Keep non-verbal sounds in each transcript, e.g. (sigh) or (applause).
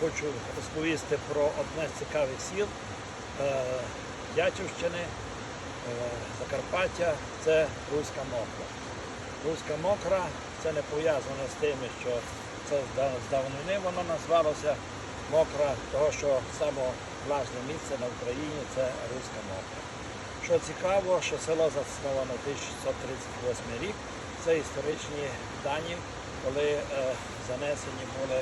хочу розповісти про одне з цікавих сіл е, Дячівщини, е, Закарпаття. Це Руська Мокра. Руська Мокра це не пов'язано з тим, що це з давнини воно назвалося Мокра, того що саме власне місце на Україні це Руська Мокра. Що цікаво, що село засновано 1638 рік. Це історичні дані, коли е, занесені були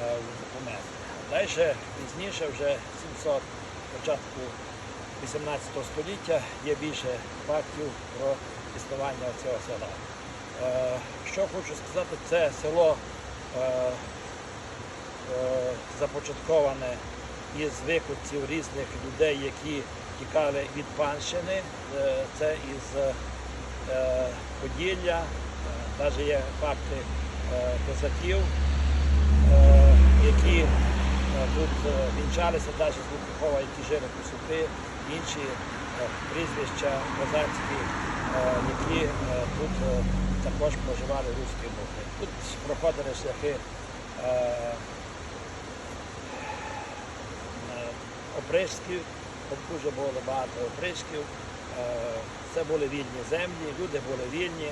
в документи. Далі пізніше, вже 700 початку 18 століття, є більше фактів про існування цього села. Е, що хочу сказати, це село е, е, започатковане із викупців різних людей, які тікали від панщини. Це із Поділля, навіть є факти козаків, які е, тут е, вінчалися, навіть з Лукухова, які жили по супи, інші е, прізвища козацькі, які тут також проживали руські мухи. Тут проходили шляхи опришків, тут дуже було багато опришків. Це були вільні землі, люди були вільні.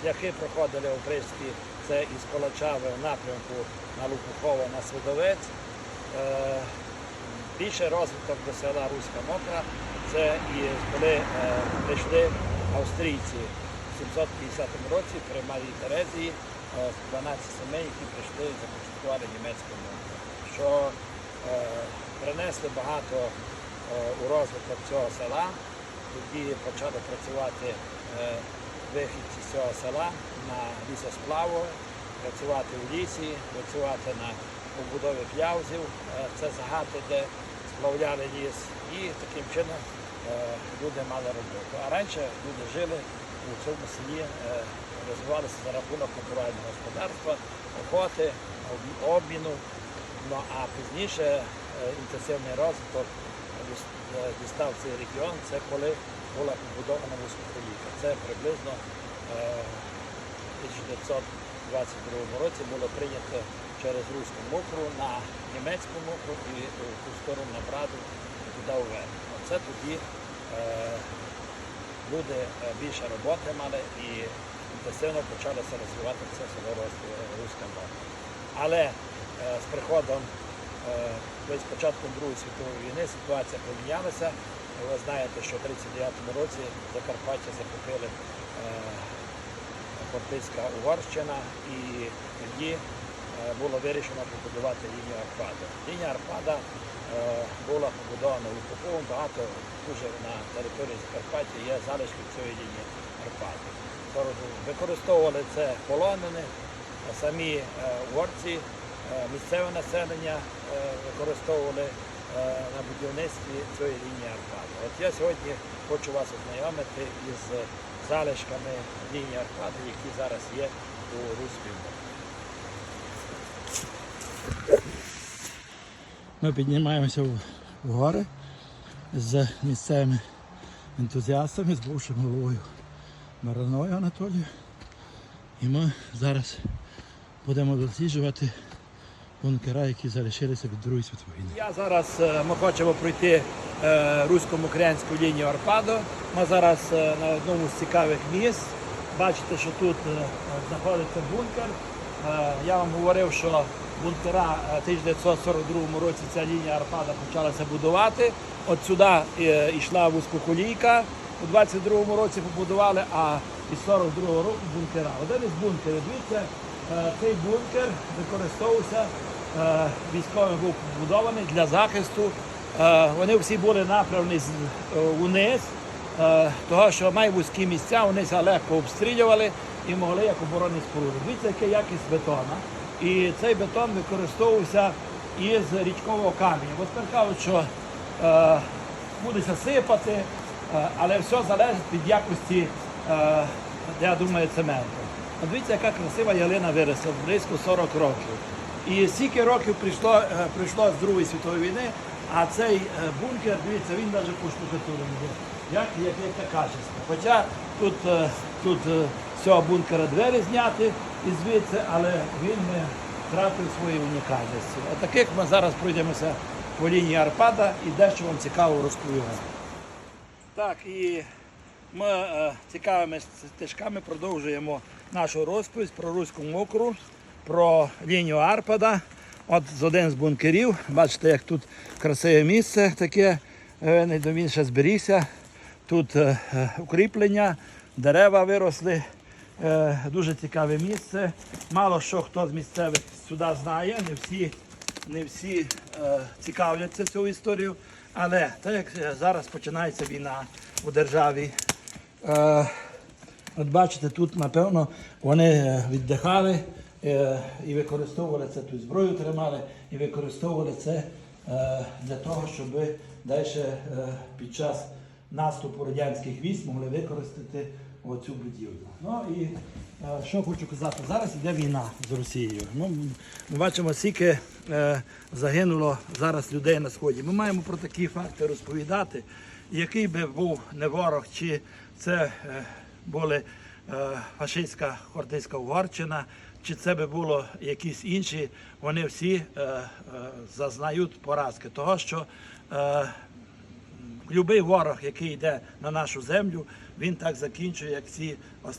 Шляхи проходили опришські, це із Колачави в напрямку на Лукухово, на Свидовець. Е, Більше розвиток до села Руська Мокра. Це і коли е, прийшли австрійці в 750 році при Марії Терезії, е, 12 сімей, які прийшли і започаткували німецьку мову. Що е, принесли багато е, у розвиток цього села. Тоді почали працювати вихідці з цього села на лісосплаву, працювати в лісі, працювати на побудові кляузів. Е, Це загати, де сплавляли ліс. І таким чином е, люди мали роботу. А раніше люди жили у цьому селі, е, розвивалися за рахунок натурального господарства, охоти, обміну. Ну а пізніше інтенсивний розвиток дістав цей регіон, це коли була побудована вузькоколійка. Це приблизно е, 1922 році було прийнято через Руську мокру на німецьку мокру і е, в ту сторону на Браду туди вверх. Оце тоді е, люди е, більше роботи мали і інтенсивно почалося розвивати це село е, Руська мокра. Але е, з приходом е, з початком Другої світової війни ситуація помінялася. Ви знаєте, що в 1939 році Закарпаття захопили е, Угорщина і тоді е, було вирішено побудувати лінію Арпада. Лінія Арпада е, була побудована Лукоповим, багато дуже на території Закарпаття є залишки цієї лінії. Тобто Використовували це полонені, самі угорці, місцеве населення використовували на будівництві цієї лінії Арпада. От я сьогодні хочу вас ознайомити із залишками лінії Арпада, які зараз є у мові. Ми піднімаємося в гори з місцевими ентузіастами, з бувшим головою Мараною Анатолією. І ми зараз будемо досліджувати бункера, які залишилися від Другої світової війни. Я зараз е, ми хочемо пройти е, русько-мукрянську лінію Арпадо. Ми зараз е, на одному з цікавих місць. Бачите, що тут знаходиться бункер. Я вам говорив, що бункера е, в 1942 році ця лінія Арпада почалася будувати. От сюди йшла вузькоколійка. У 22-му році побудували, а із 42-го року бункера. Один із бункерів, дивіться, цей бункер використовувався військовим був побудований для захисту. Е, Вони всі були направлені е, униз, е, того, що має вузькі місця, вони ся легко обстрілювали і могли як оборонні споруди. Дивіться, яка якість бетона. І цей бетон використовувався із річкового каменю. Бо тепер кажуть, що е, будеться сипати, е, але все залежить від якості, е, я думаю, цементу. Дивіться, яка красива ялина виросла, близько 40 років. І стільки років прийшло, е, прийшло з Другої світової війни, а цей е, бункер, дивіться, він навіть по штукатурі. Як, як, як качество. Хоча тут, е, тут з цього бункера двері зняти, і звідси, але він не втратив свої унікальності. Отаких ми зараз пройдемося по лінії Арпада і дещо вам цікаво розповімо. Так, і ми цікавими стежками продовжуємо нашу розповідь про Руську мокру, про лінію Арпада. От з один з бункерів. Бачите, як тут красиве місце таке. Е, Він ще зберігся. Тут е, е, укріплення, дерева виросли. Дуже цікаве місце. Мало що хто з місцевих сюди знає, не всі, не всі цікавляться цією історією. Але так як зараз починається війна у державі, от бачите, тут напевно вони віддихали і використовували це, тут зброю тримали і використовували це е, для того, щоб далі е, під час наступу радянських військ могли використати оцю будівлю. Ну і е, що хочу казати, зараз йде війна з Росією. Ну, ми бачимо, скільки е, загинуло зараз людей на сході. Ми маємо про такі факти розповідати, який би був не ворог, чи це е, були е, фашистська хортицька Угорщина, чи це би було якісь інші, вони всі е, е, зазнають поразки. Того, що е, Любий ворог, який йде на нашу землю, він так закінчує, як ці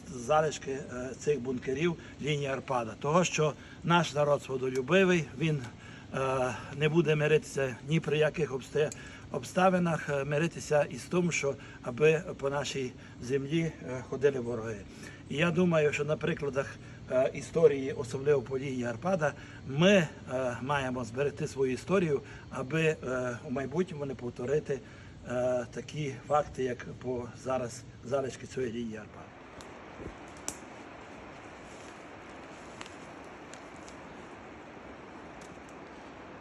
залишки е, цих бункерів лінії Арпада. Того, що наш народ свободолюбивий, він е, не буде миритися ні при яких обставинах, е, миритися із тим, що аби по нашій землі ходили вороги. І я думаю, що на прикладах історії, особливо по лінії Арпада, ми е, маємо зберегти свою історію, аби е, у майбутньому не повторити е, такі факти, як по зараз залишки цієї лінії Арпада.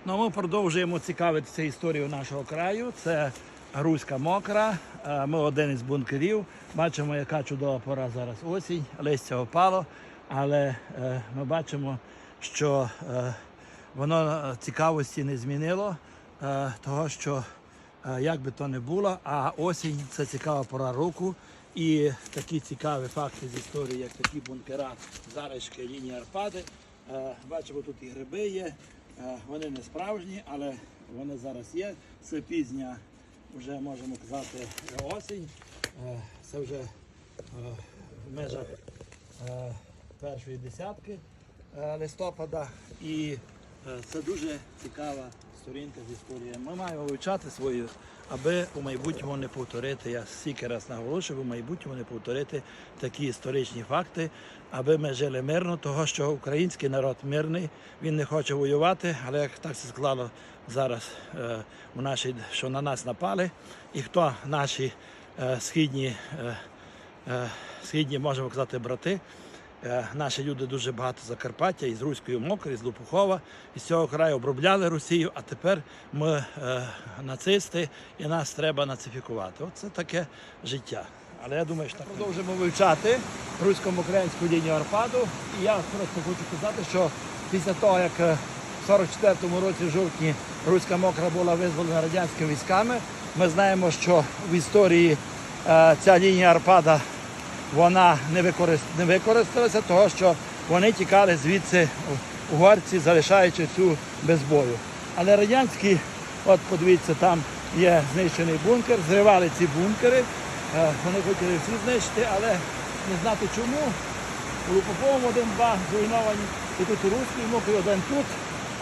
Ну, ми продовжуємо цікавитися історією нашого краю. Це Руська мокра. Е, Ми один із бункерів. Бачимо, яка чудова пора зараз осінь, листя опало, але е, ми бачимо, що е, воно цікавості не змінило, е, того що е, як би то не було, а осінь це цікава пора року. І такі цікаві факти з історії, як такі бункера, залишки лінії Арпади. Е, Бачимо, тут і гриби є. Е, Вони не справжні, але вони зараз є. Це пізня, вже можемо казати, осінь. Е, Це вже е, в межах е, першої десятки е, листопада. І е, це дуже цікава сторінка з історії. Ми маємо вивчати свою, аби у майбутньому не повторити. Я стільки раз наголошую, в майбутньому не повторити такі історичні факти, аби ми жили мирно, того що український народ мирний, він не хоче воювати, але як так се склало зараз е, у нашій, що на нас напали, і хто наші східні. Східні, можемо казати, брати. Е, Наші люди дуже багато Закарпаття, із Руської Мокри, з Лопухова, із цього краю обробляли Росію, а тепер ми е, нацисти і нас треба нацифікувати. Оце таке життя. Але я думаю, що так продовжимо вивчати русько-українську лінію Арпаду. І я просто хочу сказати, що після того, як е, в 44-му році в жовтні Руська Мокра була визволена радянськими військами, ми знаємо, що в історії е, ця лінія Арпада вона не, використ... не використалася, того що вони тікали звідси угорці, залишаючи цю без бою. Але радянські, от подивіться, там є знищений бункер, зривали ці бункери. Е, Вони хотіли всі знищити, але не знати чому. У Луповому один-два зруйновані, і тут у Руській мокрі один тут,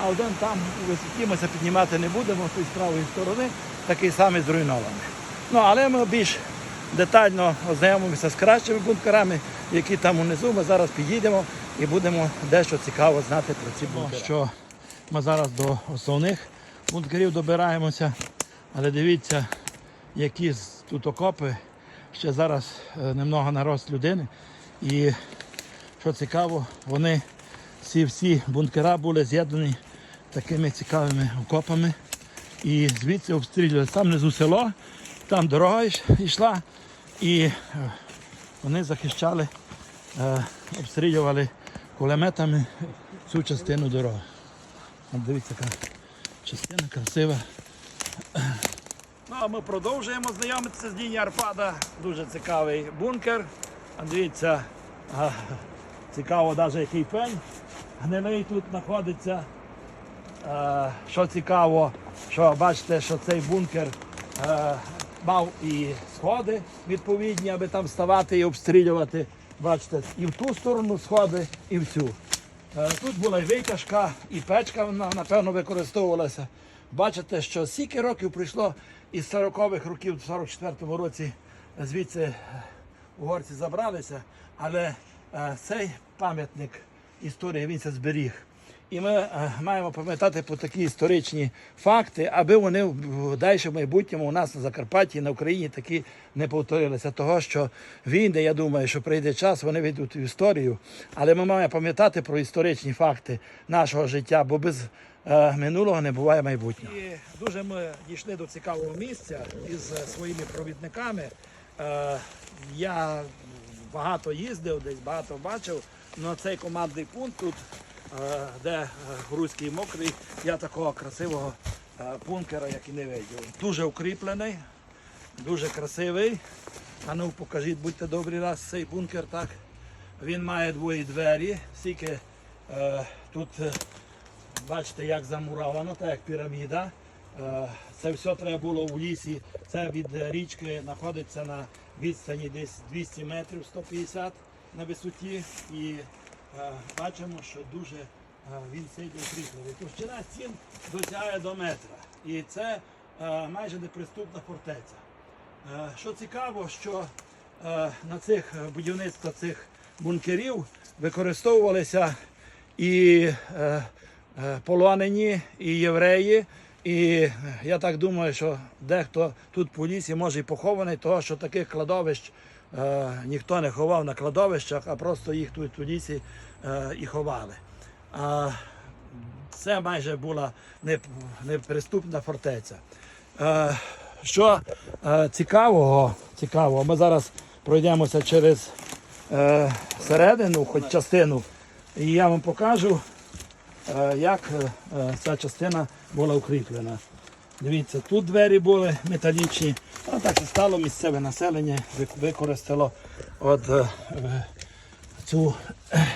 а один там у висоті ми це піднімати не будемо, з правої сторони, такий самий зруйнований. Ну, але ми більш детально ознайомимося з кращими бункерами, які там унизу. Ми зараз підійдемо і будемо дещо цікаво знати про ці бункери. Що ми зараз до основних бункерів добираємося, але дивіться, які тут окопи. Ще зараз е, немного нарост людини. І що цікаво, вони ці всі бункера були з'єднані такими цікавими окопами. І звідси обстрілювали там внизу село, там дорога йшла, і е, вони захищали, е, обстрілювали кулеметами цю частину дороги. Дивіться, яка частина красива. Ну, а ми продовжуємо знайомитися з лінією Арпада. Дуже цікавий бункер. Дивіться, Цікаво, навіть який пень гнилий тут знаходиться. Е, Що цікаво, що бачите, що цей бункер мав і сходи відповідні, аби там ставати і обстрілювати. Бачите, і в ту сторону сходи, і в цю. Е, Тут була і витяжка, і печка вона, напевно, використовувалася. Бачите, що стільки років прийшло із 40-х років, в 44-му році звідси е, угорці забралися, але е, цей пам'ятник історії він це зберіг. І ми е, маємо пам'ятати про такі історичні факти, аби вони в далі в майбутньому у нас на Закарпатті, на Україні такі не повторилися. Того, що війни, я думаю, що прийде час, вони вийдуть в історію. Але ми маємо пам'ятати про історичні факти нашого життя, бо без е, минулого не буває майбутнього. І дуже ми дійшли до цікавого місця із своїми провідниками. Е, я багато їздив, десь багато бачив. але цей командний пункт тут, де е, Грузький мокрий, я такого красивого е, бункера, як і не видів. Дуже укріплений, дуже красивий. А ну покажіть, будьте добрі раз цей бункер так. Він має двоє двері, стільки е, тут е, бачите, як замуровано, так як піраміда. Е, Це все треба було в лісі. Це від е, річки знаходиться на відстані десь 200 метрів 150 на висоті. І е, бачимо, що дуже е, він сильно укріплений. Товщина стін досягає до метра. І це е, майже неприступна фортеця. Е, Що цікаво, що е, на цих е, будівництвах цих бункерів використовувалися і е, е, полонені, і євреї. І е, я так думаю, що дехто тут по лісі може і похований, того що таких кладовищ е, ніхто не ховав на кладовищах, а просто їх тут у е, і ховали. А це майже була неприступна фортеця. Е, що цікавого, цікавого, ми зараз пройдемося через середину, хоч частину, і я вам покажу, як ця частина була укріплена. Дивіться, тут двері були металічні, а так і стало місцеве населення, використало от, е, е, цю, е,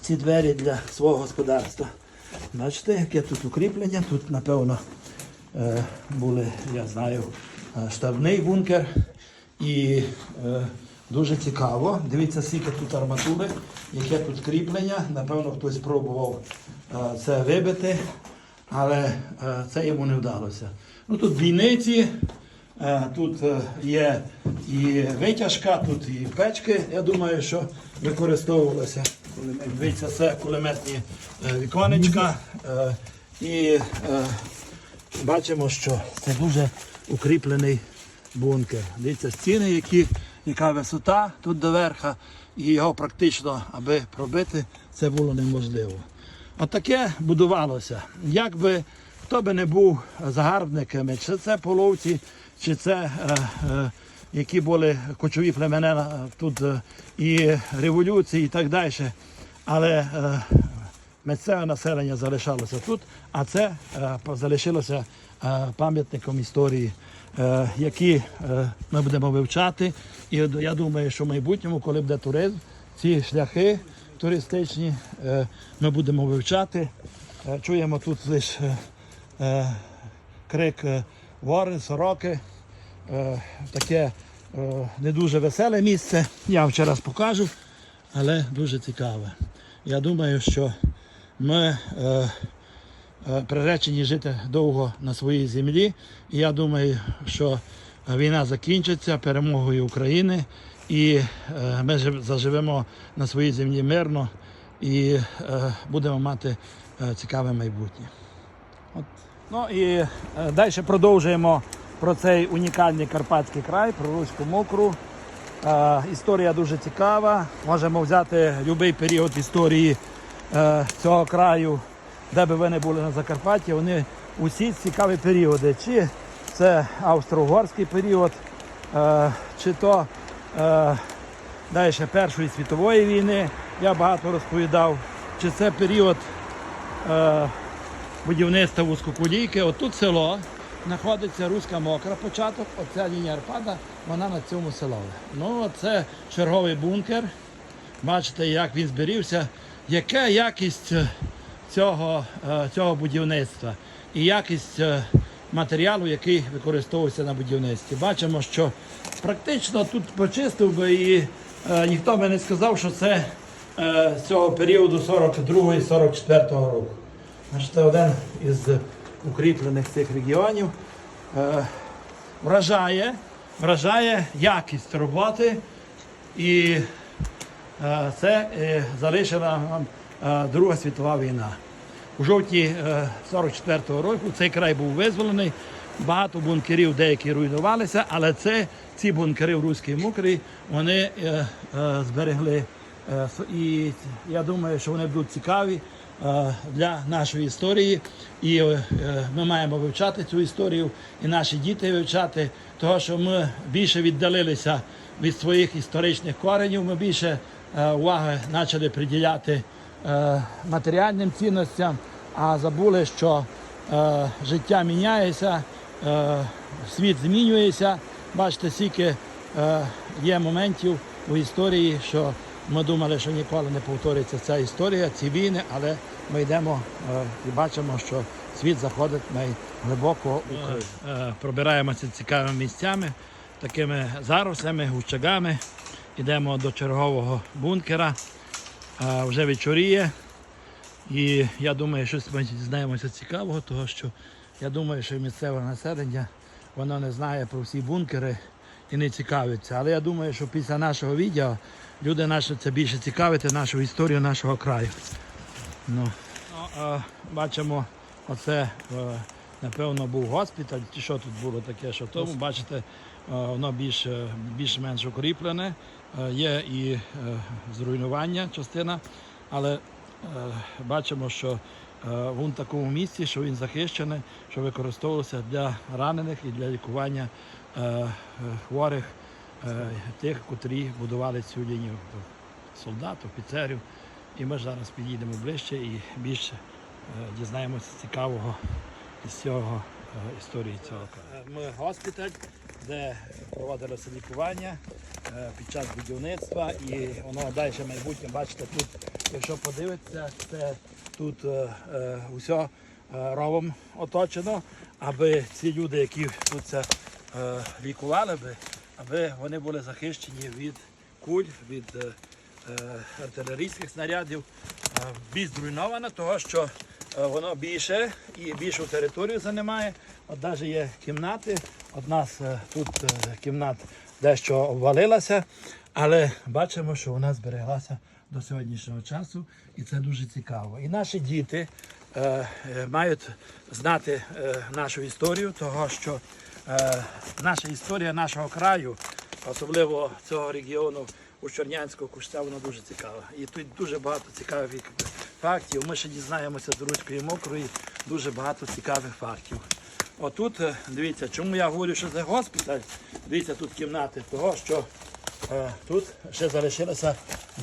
ці двері для свого господарства. Бачите, яке тут укріплення, тут напевно були, я знаю, штабний бункер. І дуже цікаво. Дивіться, скільки тут арматури, яке тут кріплення. Напевно, хтось пробував це вибити, але е, це йому не вдалося. Ну, тут бійниці, е, тут е, є і витяжка, тут і печки, я думаю, що використовувалися. Дивіться, це кулеметні віконечка. І бачимо, що це дуже укріплений бункер. Дивіться, стіни, які, яка висота тут до верха, і його практично, аби пробити, це було неможливо. Отаке будувалося. Як би хто би не був загарбниками, чи це половці, чи це е, е, які були кочові племена е, тут е, і революції, і так далі. Але е, місцеве населення залишалося тут, а це е, залишилося е, пам'ятником історії, е, які е, ми будемо вивчати. І я думаю, що в майбутньому, коли буде туризм, ці шляхи туристичні е, ми будемо вивчати. Е, Чуємо тут лише е, крик вори, сороки. Таке не дуже веселе місце. Я вам ще раз покажу, але дуже цікаве. Я думаю, що ми приречені жити довго на своїй землі. І я думаю, що війна закінчиться перемогою України, і е, ми заживемо на своїй землі мирно і е, будемо мати е, цікаве майбутнє. От. Ну і далі продовжуємо про цей унікальний Карпатський край, про Руську Мокру. Історія дуже цікава. Можемо взяти будь-який період історії цього краю, де би ви не були на Закарпатті, вони усі цікаві періоди. Чи це австро-угорський період, е, чи то е, далі Першої світової війни, я багато розповідав, чи це період е, будівництва вузькоколійки. Отут село знаходиться Руська Мокра початок, оця лінія Арпада, вона на цьому селові. Ну, це черговий бункер. Бачите, як він зберігся, яка якість цього, цього будівництва і якість матеріалу, який використовується на будівництві. Бачимо, що практично тут почистив би і е, ніхто би не сказав, що це е, з цього періоду 42-44 року. Бачите, один із укріплених цих регіонів. Е, вражає, вражає якість роботи і е, це е, залишила нам е, Друга світова війна. У жовтні е, 44-го року цей край був визволений. Багато бункерів деякі руйнувалися, але це ці бункери в Руській Мукрі вони е, е, зберегли. Е, і я думаю, що вони будуть цікаві е, для нашої історії. І е, е, ми маємо вивчати цю історію, і наші діти вивчати, того, що ми більше віддалилися від своїх історичних коренів, ми більше е, уваги почали приділяти е, матеріальним цінностям, а забули, що е, життя міняється, е, світ змінюється. Бачите, скільки е, є моментів у історії, що ми думали, що ніколи не повториться ця історія, ці війни, але ми йдемо е, і бачимо, що світ заходить найглибоко. Е, е, пробираємося цікавими місцями, такими зарослями, гущагами. Йдемо до чергового бункера. Вже вечоріє. І я думаю, щось ми дізнаємося цікавого, того що я думаю, що місцеве населення воно не знає про всі бункери і не цікавиться. Але я думаю, що після нашого відео люди почнуть більше цікавити нашу історію нашого краю. Ну, ну, бачимо, оце е, напевно був госпіталь, що тут було таке, що тому, бачите, е, воно більш, більш-менш укріплене, е, є і е, зруйнування частина, але е, бачимо, що е, він в такому місці, що він захищений, що використовувався для ранених і для лікування е, е, хворих, е, тих, котрі будували цю лінію солдат, офіцерів. І ми зараз підійдемо ближче і більше е, дізнаємося цікавого із цього е, історії цього. Ми госпіталь, де проводилося лікування е, під час будівництва, і воно далі майбутнє, бачите, тут, якщо подивитися, це тут е, е, усе е, ровом оточено, аби ці люди, які тут це е, лікували би, аби вони були захищені від куль, від е, е, артилерійських снарядів. Е, Більш зруйновано, того що е, воно більше і більшу територію займає. От навіть є кімнати. От нас е, тут е, кімнат дещо обвалилася, але бачимо, що вона збереглася до сьогоднішнього часу, і це дуже цікаво. І наші діти е, е, мають знати е, нашу історію, того що е, наша історія нашого краю, особливо цього регіону у Чорнянського куща, вона дуже цікава. І тут дуже багато цікавих фактів. Ми ще дізнаємося з Руської мокрої дуже багато цікавих фактів. Отут, е, дивіться, чому я говорю, що це госпіталь. Дивіться, тут кімнати, того що е, тут ще залишилися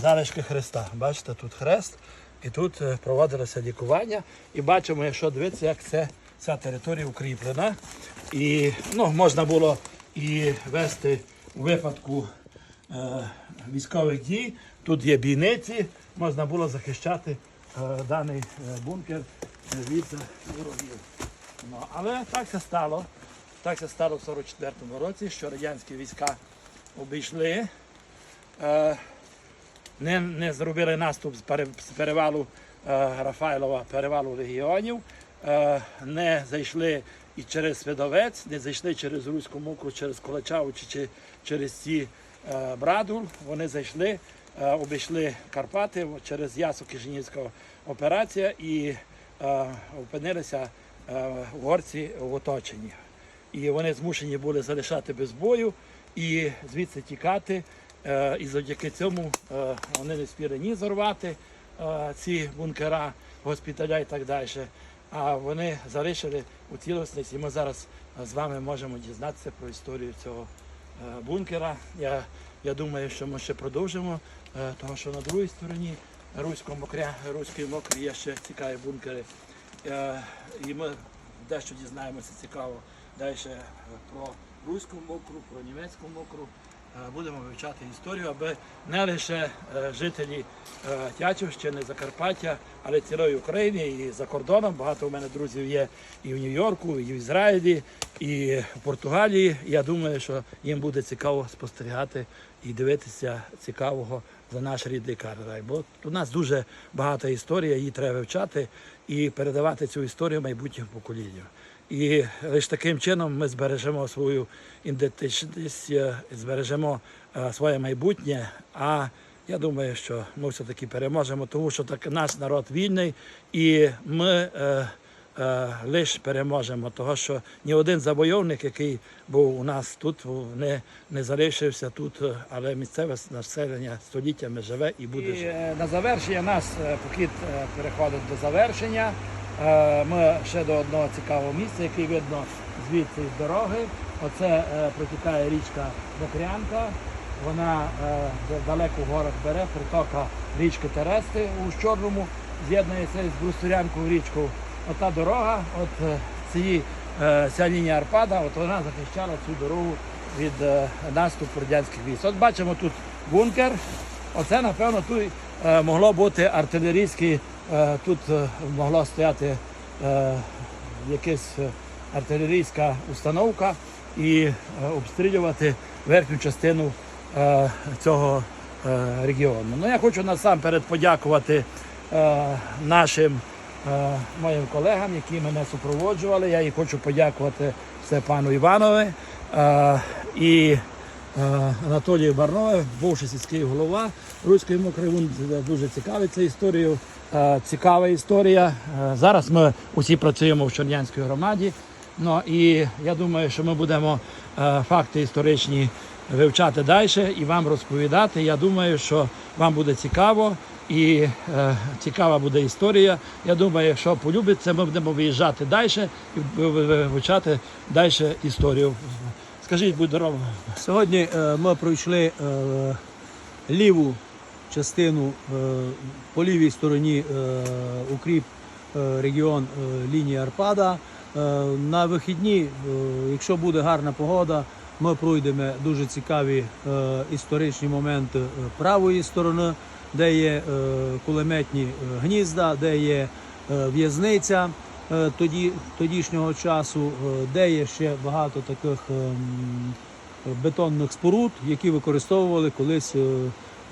залишки хреста. Бачите, тут хрест, і тут е, проводилося лікування. І бачимо, якщо дивитися, як це, ця територія укріплена. І ну, можна було і вести у випадку е, військових дій. Тут є бійниці, можна було захищати е, даний е, бункер е, від е, ворогів. Ну, але так це стало. Так це стало в 44-му році, що радянські війська обійшли, е, не, не зробили наступ з перевалу е, Рафайлова, перевалу легіонів, е, не зайшли і через Свидовець, не зайшли через Руську муку, через Колачаву чи, чи через ці Брадул. Вони зайшли, обійшли Карпати через Ясу Кишинівська операція і опинилися угорці в оточенні. І вони змушені були залишати без бою і звідси тікати. Е, І завдяки цьому е, вони не спіли ні зорвати е, ці бункера, госпіталя і так далі. А вони залишили у цілісності. І ми зараз з вами можемо дізнатися про історію цього бункера. Я, я думаю, що ми ще продовжимо, тому що на другій стороні Руського мокря, Руської мокрі є ще цікаві бункери. І ми дещо дізнаємося цікаво далі е, про руську мокру, про німецьку мокру. е, будемо вивчати історію, аби не лише е, жителі Тячівщини, Закарпаття, але цілої України і за кордоном. Багато у мене друзів є і в Нью-Йорку, і в Ізраїлі, і в Португалії. Я думаю, що їм буде цікаво спостерігати і дивитися цікавого за наш рідний Кардай. Бо у нас дуже багата історія, її треба вивчати і передавати цю історію майбутнім поколінням. І лише таким чином ми збережемо свою ідентичність, е, збережемо е, своє майбутнє. А я думаю, що ми все-таки переможемо, тому що так наш народ вільний, і ми е, е, лише переможемо, того що ні один завойовник, який був у нас тут, не, не залишився тут, е, але місцеве населення століттями живе і буде І, жити. на завершення нас похід переходить до завершення. Е, Ми ще до одного цікавого місця, який видно звідси з дороги. Оце е, протікає річка Мокрянка. Вона е, далеко в горах бере, притока річки Терести у Чорному, з'єднується з Брустурянкою річку. Ота дорога, от ці, ця лінія Арпада, от вона захищала цю дорогу від наступу радянських військ. От бачимо тут бункер. Оце, напевно, тут могло бути артилерійський, тут е, могла стояти е, якась е, артилерійська установка і е, обстрілювати верхню частину е, цього е, регіону. Ну, я хочу насамперед подякувати е, нашим е, моїм колегам, які мене супроводжували. Я їх хочу подякувати Степану Іванові е, і Е, Анатолію Барнове, бувший сільський голова Руської мокрої Вун, дуже цікавиться історією. Е, Цікава історія. Е, Зараз ми усі працюємо в Чорнянській громаді. Ну і я думаю, що ми будемо е, факти історичні вивчати далі і вам розповідати. Я думаю, що вам буде цікаво і е, цікава буде історія. Я думаю, якщо полюбиться, ми будемо виїжджати далі і ви- ви- вивчати далі історію. Скажіть, будь здоров. Сьогодні е, ми пройшли е, ліву частину е, по лівій стороні е, укріп е, регіон лінії Арпада. На вихідні, якщо буде гарна погода, ми пройдемо дуже цікаві історичні моменти правої сторони, де є кулеметні гнізда, де є в'язниця тоді, тодішнього часу, де є ще багато таких. ем, бетонних споруд, які використовували колись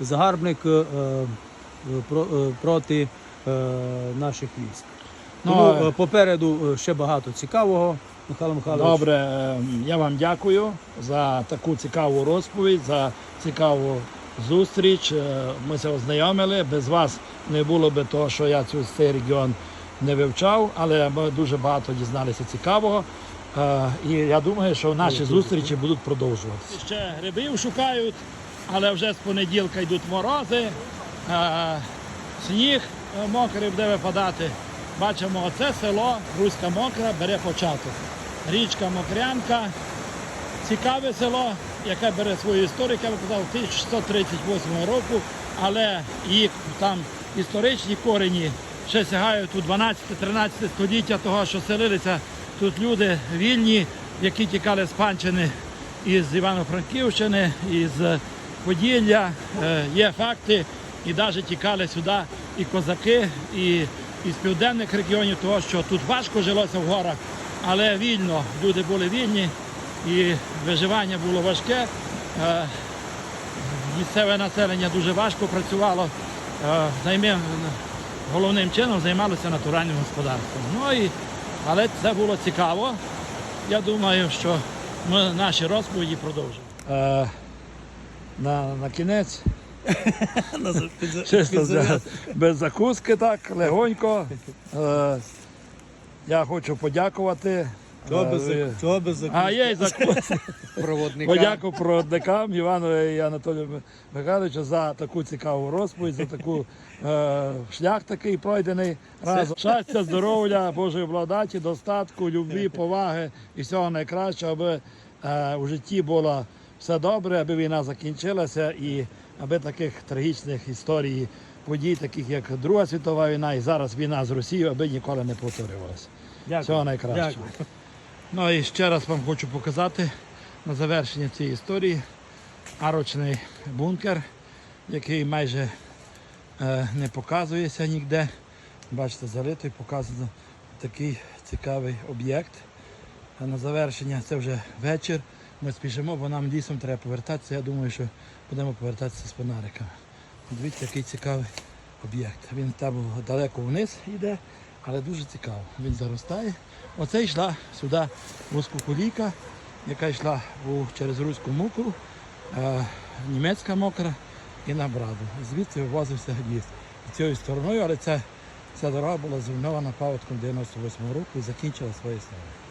загарбник е, е, е, проти наших військ. Ну, Тому попереду ще багато цікавого. Михайло Михайлович. Добре, я вам дякую за таку цікаву розповідь, за цікаву зустріч. Ми це ознайомили. Без вас не було би того, що я цей регіон не вивчав, але ми дуже багато дізналися цікавого. І я думаю, що наші зустрічі будуть продовжуватися. Ще грибів шукають, але вже з понеділка йдуть морози, е, сніг е, мокрий буде випадати. Бачимо, оце село Руська Мокра бере початок. Річка Мокрянка, цікаве село, яке бере свою історію, як я казав, 1638 року, але їх там історичні корені ще сягають у 12-13 століття того, що селилися тут люди вільні, які тікали з Панчини із Івано-Франківщини, із Поділля. Е, Є факти, і навіть тікали сюди і козаки, і із південних регіонів, того, що тут важко жилося в горах, але вільно, люди були вільні і виживання було важке. Е, Місцеве населення дуже важко працювало. Е, головним чином займалося натуральним господарством. Ну і, але це було цікаво. Я думаю, що ми наші розповіді продовжимо. На, на кінець (laughs) Чисто (laughs) без закуски, так, легонько. Е, я хочу подякувати. Чого е, без, зак- чого без А є і закуски. (laughs) проводника? Подяку проводникам Івану і Анатолію Михайловичу за таку цікаву розповідь, за таку е, шлях такий пройдений разом. Щастя, здоров'я, Божої благодаті, достатку, любві, поваги і всього найкращого, аби е, у житті було все добре, аби війна закінчилася і аби таких трагічних історій, подій, таких як Друга світова війна і зараз війна з Росією, аби ніколи не повторювалося. Всього найкращого. Дякую. Ну і ще раз вам хочу показати на завершення цієї історії арочний бункер, який майже е, не показується ніде. Бачите, залитий, показано такий цікавий об'єкт. На завершення це вже вечір. Ми спішимо, бо нам лісом треба повертатися. Я думаю, що будемо повертатися з фонариками. Дивіться, який цікавий об'єкт. Він там далеко вниз йде, але дуже цікаво. Він заростає. Оце йшла сюди вузькоколійка, яка йшла через руську муку, е, німецька мокра і на браду. Звідси вивозився ліс. Цією стороною, але ця, ця дорога була зруйнована паводком 98 року і закінчила своє село.